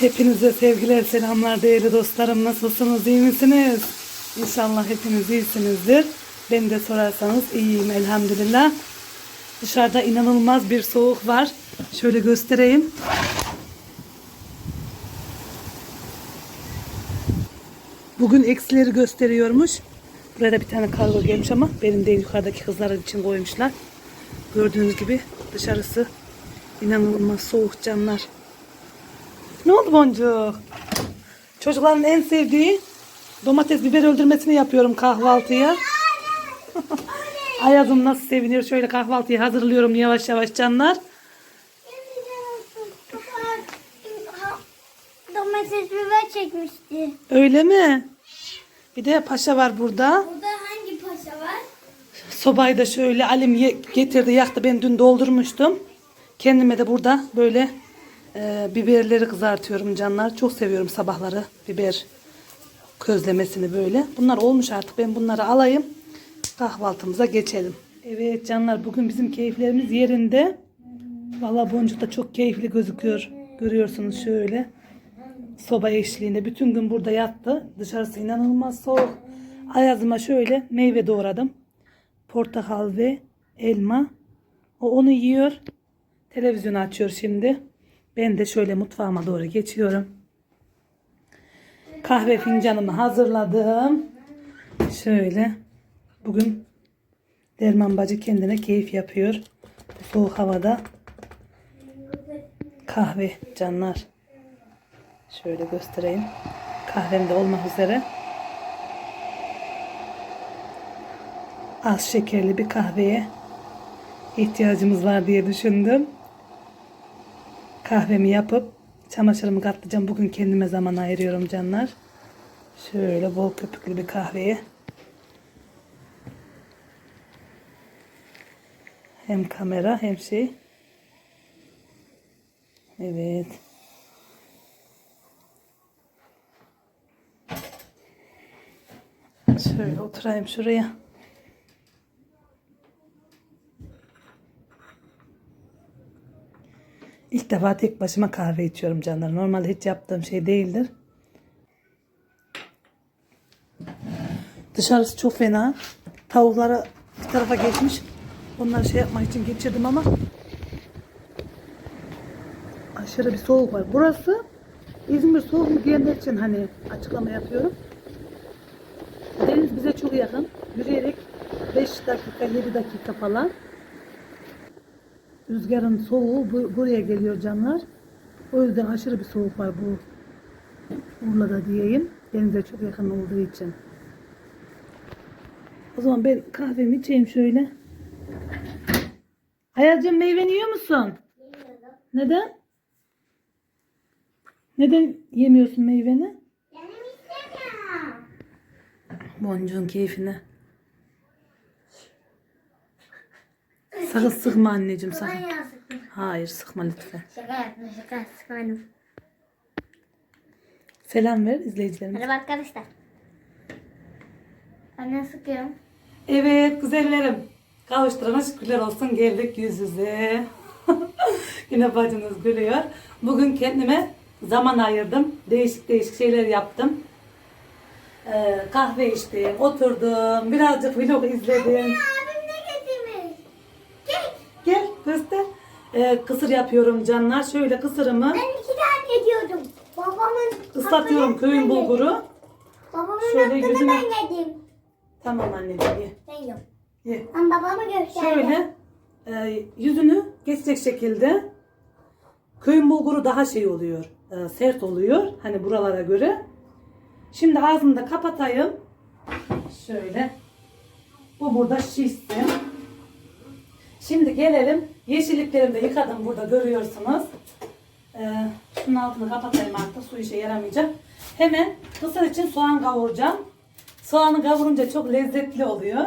Hepinize sevgiler, selamlar değerli dostlarım. Nasılsınız, iyi misiniz? İnşallah hepiniz iyisinizdir. Beni de sorarsanız iyiyim elhamdülillah. Dışarıda inanılmaz bir soğuk var. Şöyle göstereyim. Bugün eksileri gösteriyormuş. Buraya da bir tane kargo gelmiş ama benim değil yukarıdaki kızların için koymuşlar. Gördüğünüz gibi dışarısı inanılmaz soğuk canlar. Ne oldu boncuk? Çocukların en sevdiği domates biber öldürmesini yapıyorum kahvaltıya. Ayazım nasıl seviniyor. Şöyle kahvaltıyı hazırlıyorum yavaş yavaş canlar. Domates biber çekmişti. Öyle mi? Bir de paşa var burada. Burada hangi paşa var? Sobayı da şöyle Alim getirdi yaktı. Ben dün doldurmuştum. Kendime de burada böyle e, biberleri kızartıyorum canlar. Çok seviyorum sabahları biber közlemesini böyle. Bunlar olmuş artık. Ben bunları alayım. Kahvaltımıza geçelim. Evet canlar bugün bizim keyiflerimiz yerinde. Vallahi boncuk da çok keyifli gözüküyor. Görüyorsunuz şöyle. Soba eşliğinde bütün gün burada yattı. Dışarısı inanılmaz soğuk. Ayazıma şöyle meyve doğradım. Portakal ve elma. O onu yiyor. Televizyonu açıyor şimdi. Ben de şöyle mutfağıma doğru geçiyorum. Kahve fincanımı hazırladım. Şöyle. Bugün Derman bacı kendine keyif yapıyor. Bu soğuk havada. Kahve canlar. Şöyle göstereyim. Kahvem de olmak üzere. Az şekerli bir kahveye ihtiyacımız var diye düşündüm. Kahvemi yapıp çamaşırımı katlayacağım. Bugün kendime zaman ayırıyorum canlar. Şöyle bol köpüklü bir kahveye. Hem kamera hem şey. Evet. Şöyle oturayım şuraya. İlk defa tek başıma kahve içiyorum canlar. Normalde hiç yaptığım şey değildir. Dışarısı çok fena. Tavuklara bir tarafa geçmiş. Onları şey yapmak için geçirdim ama aşırı bir soğuk var. Burası İzmir soğuk mu diyenler için hani açıklama yapıyorum. Deniz bize çok yakın. Yürüyerek 5 dakika 7 dakika falan. Rüzgarın soğuğu bu- buraya geliyor canlar. O yüzden aşırı bir soğuk var bu Urla'da diyeyim. Denize çok yakın olduğu için. O zaman ben kahvemi içeyim şöyle. Hayalcığım meyveni yiyor musun? Neden? Neden yemiyorsun meyveni? Benim istemiyorum. Boncuğun keyfine. Sakın sıkma anneciğim sakın. Hayır sıkma lütfen. Şaka yaptım şaka sıkmadım. Selam ver izleyicilerimize. Merhaba arkadaşlar. Ben ne sıkıyorum? Evet güzellerim. Kavuşturana şükürler olsun geldik yüz yüze. Yine bacınız gülüyor. Bugün kendime zaman ayırdım. Değişik değişik şeyler yaptım. Ee, kahve içtim, oturdum, birazcık vlog izledim. Abim ne getirmiş? Kek. Gel göster. Ee, kısır yapıyorum canlar. Şöyle kısırımı Ben iki tane diyordum. Babamın ıslatıyorum hakkını köyün ben bulguru. yedim. Babamın Şöyle hakkını yüzüne- ben yedim. Tamam anneciğim ye. Ben yiyorum. ye. Ben babamı gösterdim. Şöyle e, yüzünü geçecek şekilde köyün bulguru daha şey oluyor. e, sert oluyor. Hani buralara göre. Şimdi ağzını da kapatayım. Şöyle. Bu burada şişsin. Şimdi gelelim. Yeşilliklerimi de yıkadım burada görüyorsunuz. Ee, şunun altını kapatayım artık. Su işe yaramayacak. Hemen kısır için soğan kavuracağım. Soğanı kavurunca çok lezzetli oluyor.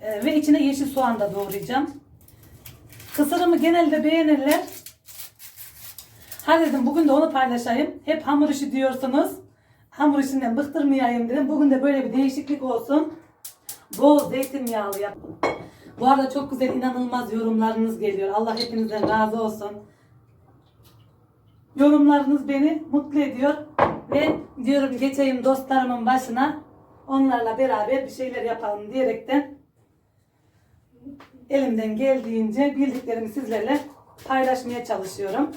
Ee, ve içine yeşil soğan da doğrayacağım. Kısırımı genelde beğenirler. Hadi dedim bugün de onu paylaşayım. Hep hamur işi diyorsunuz. Hamur işinden bıktırmayayım dedim. Bugün de böyle bir değişiklik olsun. Bol zeytinyağlı yaptım. Bu arada çok güzel inanılmaz yorumlarınız geliyor. Allah hepinizden razı olsun. Yorumlarınız beni mutlu ediyor. Ve diyorum geçeyim dostlarımın başına. Onlarla beraber bir şeyler yapalım diyerekten elimden geldiğince bildiklerimi sizlerle paylaşmaya çalışıyorum.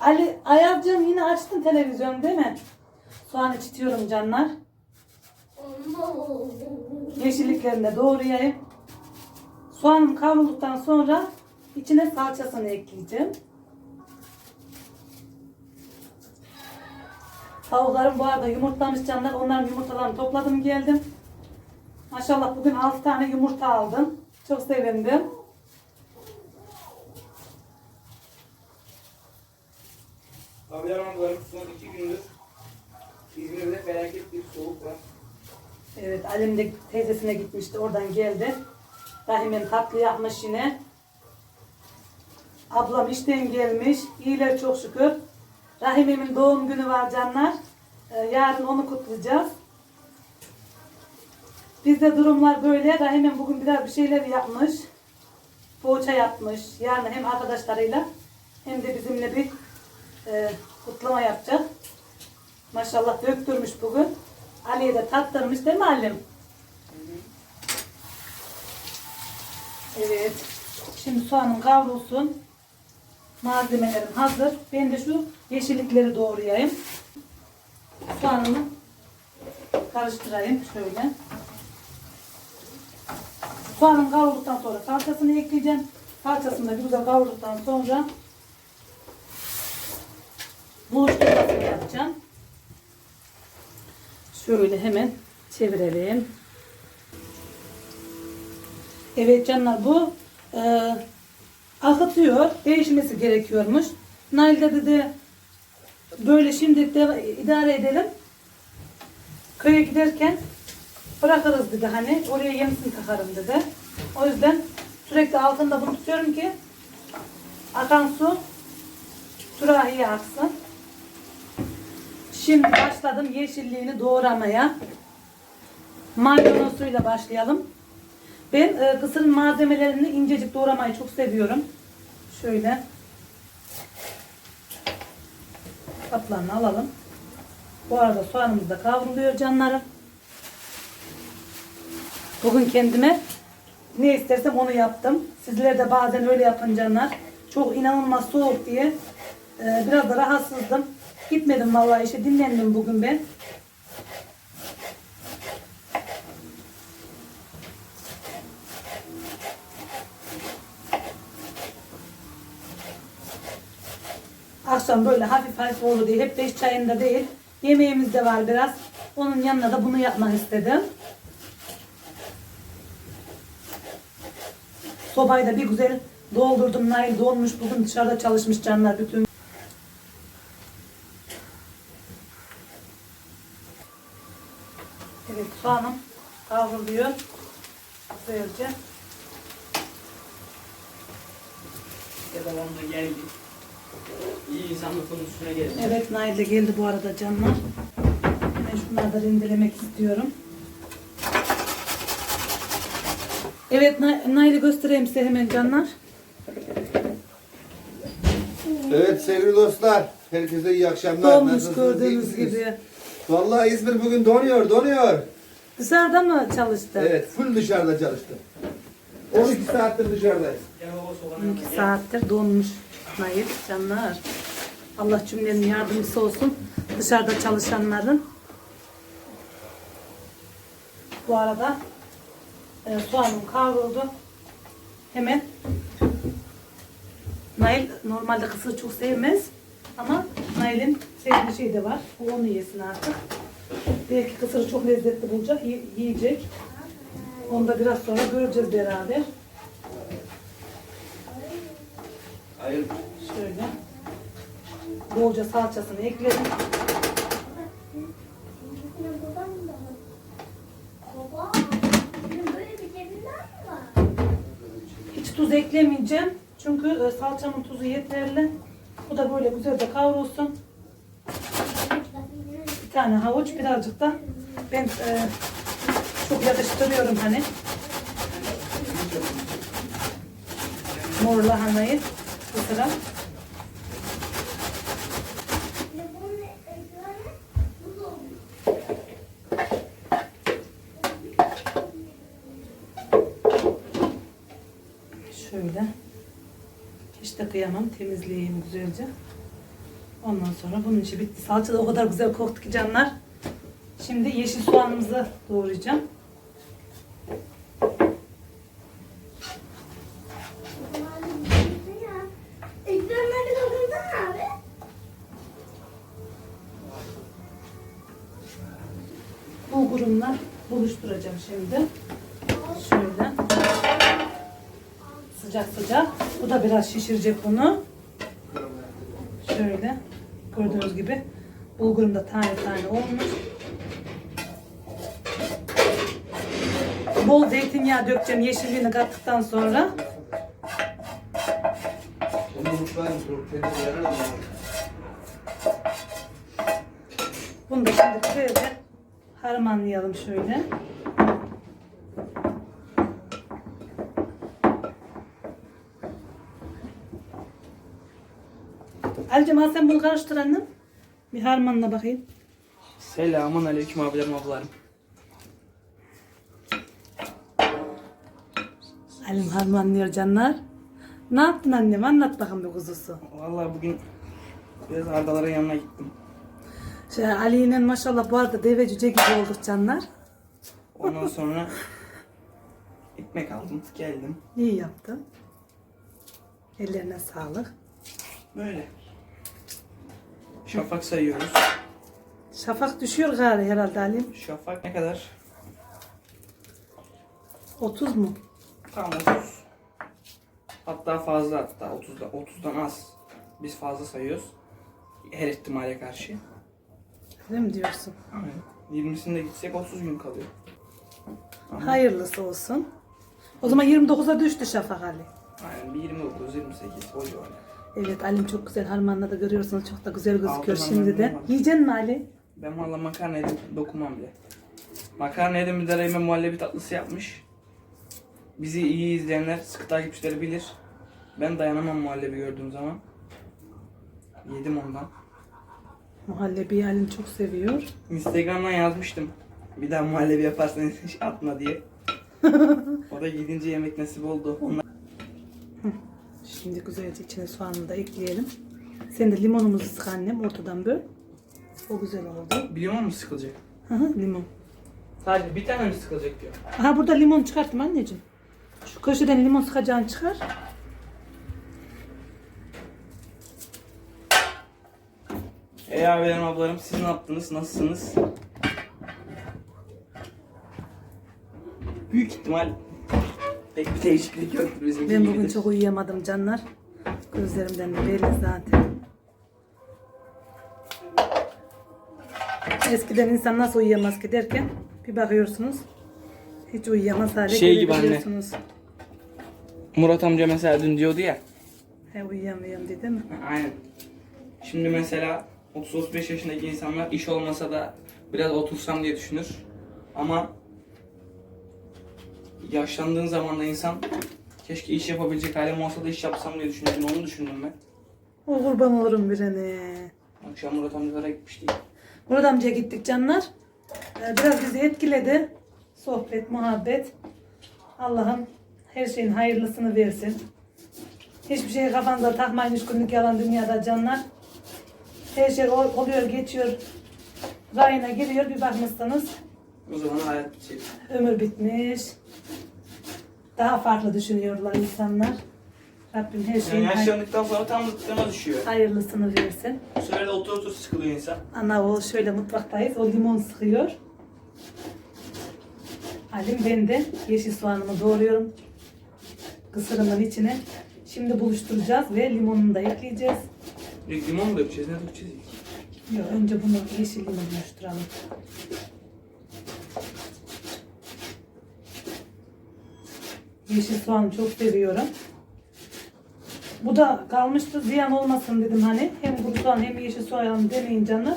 Ali Ayazcığım yine açtın televizyon değil mi? Soğan içitiyorum canlar. Yeşilliklerini de doğrayayım. Soğanım kavrulduktan sonra içine salçasını ekleyeceğim. Tavuklarım bu arada yumurtlamış canlar. Onların yumurtalarını topladım geldim. Maşallah bugün 6 tane yumurta aldım. Çok sevindim. Kameramanlarım son iki gündür İzmir'de felaket bir soğuk var. Evet Alim de teyzesine gitmişti. Oradan geldi. Rahim'in tatlı yapmış yine. Ablam işten gelmiş. İyiler çok şükür. Rahim'imin doğum günü var canlar. Ee, yarın onu kutlayacağız. Bizde durumlar böyle. Rahim'im bugün biraz bir şeyler yapmış. Poğaça yapmış. Yani hem arkadaşlarıyla hem de bizimle bir e, kutlama yapacak. Maşallah döktürmüş bugün. Ali'ye de tattırmış değil mi Alim? Evet. Şimdi soğanım kavrulsun. Malzemelerim hazır. Ben de şu yeşillikleri doğrayayım. Soğanımı karıştırayım şöyle. Soğanım kavrulduktan sonra salçasını ekleyeceğim. Salçasını da güzel kavrulduktan sonra buluşturmasını yapacağım. Şöyle hemen çevirelim. Evet canlar bu e, akıtıyor. Değişmesi gerekiyormuş. Nail de dedi böyle şimdi de idare edelim. Köye giderken bırakırız dedi hani oraya yenisini takarım dedi. O yüzden sürekli altında bunu tutuyorum ki akan su sürahiye aksın. Şimdi başladım yeşilliğini doğramaya. Maydanozuyla başlayalım. Ben e, kısırın malzemelerini incecik doğramayı çok seviyorum. Şöyle. Kaplarını alalım. Bu arada soğanımız da kavruluyor canlarım. Bugün kendime ne istersem onu yaptım. Sizler de bazen öyle yapın canlar. Çok inanılmaz soğuk diye e, biraz da rahatsızdım. Gitmedim vallahi işe dinlendim bugün ben. Akşam böyle hafif hafif olur diye hep beş çayında değil. Yemeğimiz de var biraz. Onun yanına da bunu yapmak istedim. Sobayı da bir güzel doldurdum. Nail donmuş. Bugün dışarıda çalışmış canlar bütün. Evet soğanım kavruluyor. Güzelce. Ya da geldi. İyi insanlıkın üstüne geldi. Evet Nail de geldi bu arada canlar. Ben şunları da rendelemek istiyorum. Evet Na- Nail'i göstereyim size hemen canlar. Evet sevgili dostlar, herkese iyi akşamlar. Nasılsınız, iyi gördüğünüz misiniz? gibi. Vallahi İzmir bugün donuyor, donuyor. Dışarıda mı çalıştı? Evet, full dışarıda çalıştım. 12 saattir dışarıdayız. Ya baba sokağına 12 saattir donmuş Nail canlar. Allah cümlenin yardımcısı olsun. Dışarıda çalışanların. Bu arada e, soğanım kavruldu. Hemen Nail normalde kısır çok sevmez. Ama Nail'in sevdiği şey de var. O onu yesin artık. Belki kısırı çok lezzetli bulacak, yi- yiyecek. Onu da biraz sonra göreceğiz beraber. Hayır. Şöyle. Bolca salçasını ekledim. Hiç tuz eklemeyeceğim. Çünkü e, salçamın tuzu yeterli. Bu da böyle güzelce kavrulsun. Tane havuç birazcık da ben e, çok yakıştırıyorum hani. mor lahanayı buz olmuş. Şöyle. Hiç de kıyamam. Temizleyeyim güzelce. Ondan sonra bunun işi bitti. Salça da o kadar güzel koktu ki canlar. Şimdi yeşil soğanımızı doğrayacağım. Bulgurumla buluşturacağım şimdi. Şöyle. Sıcak sıcak. Bu da biraz şişirecek bunu. Şöyle. Gördüğünüz gibi. Bulgurum da tane tane olmuş. Bol zeytinyağı dökeceğim yeşilliğini kattıktan sonra. Bunu da şimdi güzelce harmanlayalım şöyle. Ali'cim al sen bunu karıştır annem. Bir harmanla bakayım. Selamun aleyküm abilerim ablalarım. Alim harmanlıyor canlar. Ne yaptın annem? Anlat bakalım bir kuzusu. Vallahi bugün biraz ardaların yanına gittim. Şey, Ali'yle maşallah bu arada deve cüce gibi olduk canlar. Ondan sonra ekmek aldım, geldim. İyi yaptın. Ellerine sağlık. Böyle. Şafak sayıyoruz. Şafak düşüyor gari herhalde Alim. Şafak ne kadar? 30 mu? Tam 30. Hatta fazla hatta 30'da 30'dan az. Biz fazla sayıyoruz. Her ihtimale karşı. Öyle mi diyorsun? Aynen. 20'sinde gitsek 30 gün kalıyor. Ama Hayırlısı olsun. O zaman 29'a düştü Şafak Ali. Aynen bir 29, 28 o civarı. Evet Alim çok güzel harmanla da görüyorsunuz. Çok da güzel gözüküyor Aldım, şimdi de. aldım. Yiyeceksin mi Ali? Ben valla makarna yedim dokunmam bile. Makarna yedim bir de Reymen muhallebi tatlısı yapmış. Bizi iyi izleyenler, sıkı takipçileri bilir. Ben dayanamam muhallebi gördüğüm zaman. Yedim ondan. Muhallebi Alim çok seviyor. Instagram'dan yazmıştım. Bir daha muhallebi yaparsanız hiç atma diye. o da 7. yemek nasip oldu. Onlar... Şimdi güzelce içine soğanını da ekleyelim. Sen de limonumuzu sık annem ortadan böl. O güzel oldu. Bir limon mu sıkılacak? Hı hı, limon. Sadece bir tane mi sıkılacak diyor. Aha burada limon çıkarttım anneciğim. Şu köşeden limon sıkacağını çıkar. Ey abilerim ablarım siz ne yaptınız? Nasılsınız? Büyük ihtimal pek bir değişiklik yoktur bizim Ben bugün çok uyuyamadım canlar. Gözlerimden de belli zaten. Eskiden insan nasıl uyuyamaz ki derken bir bakıyorsunuz hiç uyuyamaz hale Şey gibi anne. gelebiliyorsunuz. Murat amca mesela dün diyordu ya. He uyuyamıyorum dedi mi? Aynen. Şimdi mesela 30-35 yaşındaki insanlar iş olmasa da biraz otursam diye düşünür. Ama yaşlandığın zaman da insan keşke iş yapabilecek halim olsa da iş yapsam diye düşünüyorum. Onu düşündüm ben. O kurban olurum birine. Akşam Murat amcalara gitmiştik. Murat amcaya gittik canlar. Ee, Biraz bizi etkiledi. Sohbet, muhabbet. Allah'ım her şeyin hayırlısını versin. Hiçbir şey kafanıza takmayın üç günlük yalan dünyada canlar. Her şey ol- oluyor, geçiyor. Rayına giriyor bir bakmışsınız. O zaman hayat bitecek. Ömür bitmiş. Daha farklı düşünüyorlar insanlar. Rabbim her şeyin Yani hay- yaşlandıktan sonra tam zıttığına düşüyor. hayırlısını versin. Bu sefer de otur otur sıkılıyor insan. Ana o şöyle mutfaktayız. O limon sıkıyor. Halim ben de yeşil soğanımı doğruyorum. Kısırımın içine. Şimdi buluşturacağız ve limonunu da ekleyeceğiz. Limon mu dökeceğiz? Ne dökeceğiz? Yok, önce bunu yeşilliğini buluşturalım. Yeşil soğanı çok seviyorum. Bu da kalmıştı ziyan olmasın dedim hani. Hem bu soğan hem yeşil soğan deneyin canlar.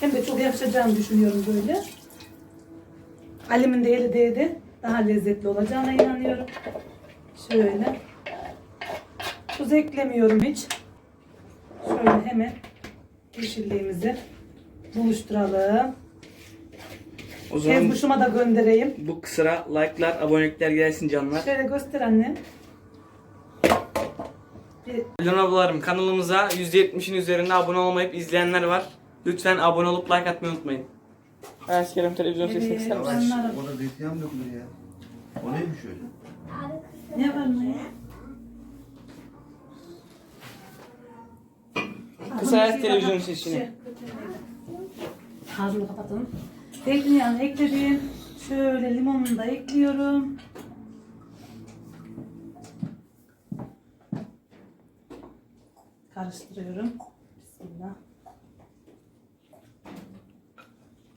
Hem de çok yakışacağını düşünüyorum böyle. Alimin de eli değdi. Daha lezzetli olacağına inanıyorum. Şöyle. Tuz eklemiyorum hiç. Şöyle hemen yeşilliğimizi buluşturalım. O zaman Kezbuşuma da göndereyim. bu kısra like'lar, abonelikler gelsin canlar. Şöyle göster annem. Bir Milyon ablalarım kanalımıza %70'in üzerinde abone olmayıp izleyenler var. Lütfen abone olup like atmayı unutmayın. Ayas Kerem televizyon Evet. sesini ister misin? Canlarım. Orada zeytinyağı mı dökülür ya? O neymiş öyle? Ne var ne? Kısa televizyon sesini. Ağzını kapatalım. Zeytinyağını ekledim. Şöyle limonunu da ekliyorum. Karıştırıyorum. Bismillah.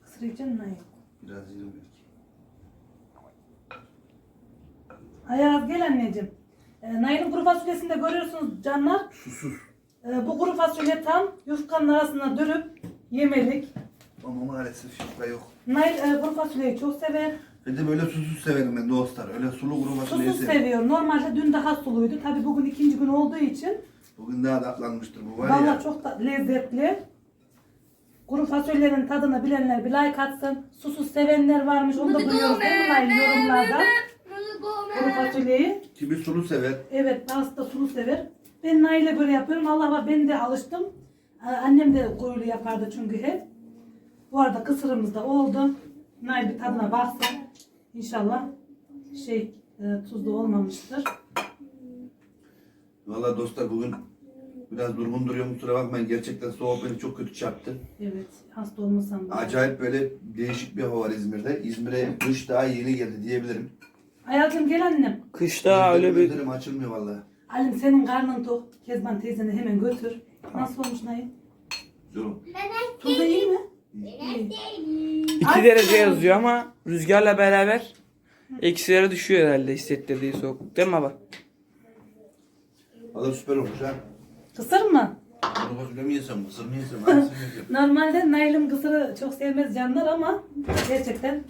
Kısıracağım mı? Biraz yedim belki. Ayaz gel anneciğim. E, Nail'in kuru fasulyesinde görüyorsunuz canlar. Susuz. E, bu kuru fasulye tam yufkanın arasına dürüp yemelik. Ama maalesef şifre yok. Nail e, kuru fasulyeyi çok sever. Ben de böyle susuz severim ben dostlar. Öyle sulu kuru fasulyeyi Susuz severim. seviyor. Normalde dün daha suluydu. Tabi bugün ikinci gün olduğu için Bugün daha tatlanmıştır bu var vallahi ya. çok da lezzetli. Kuru fasulyenin tadını bilenler bir like atsın. Susuz sevenler varmış. Onu da duyuyoruz değil mi Nail yorumlarda? Kuru fasulyeyi. Kimi sulu sever. Evet bazısı da sulu sever. Ben Nail'e böyle yapıyorum. Allah var ben de alıştım. Ee, Annem de koyulu yapardı çünkü hep. Bu arada kısırımız da oldu. Nay bir tadına baksın. İnşallah şey e, tuzlu olmamıştır. Valla dostlar bugün biraz durgun duruyorum kusura bakmayın. Gerçekten soğuk beni çok kötü çarptı. Evet hasta olmasam da. Acayip böyle değişik bir hava var İzmir'de. İzmir'e kış daha yeni geldi diyebilirim. Hayatım gel annem. Kışta öyle bir... Gözlerim açılmıyor valla. Halim senin karnın tok. Kezban teyzeni hemen götür. Nasıl olmuş Nay? Dur. Tuzlu 2 derece yazıyor ama rüzgarla beraber eksilere düşüyor herhalde hissettirdiği soğukluk. Değil mi baba? Adam süper olmuş ha. Kısır mı? Bunu fasulye yesem, mısır mı yesem. Normalde naylon kısırı çok sevmez canlar ama gerçekten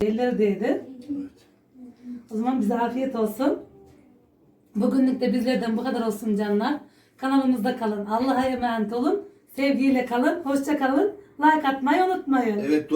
elleri değdi. Evet. O zaman bize afiyet olsun. Bugünlük de bizlerden bu kadar olsun canlar. Kanalımızda kalın. Allah'a emanet olun. Sevgiyle kalın. Hoşça kalın. Like atmayı unutmayın. Evet doğru.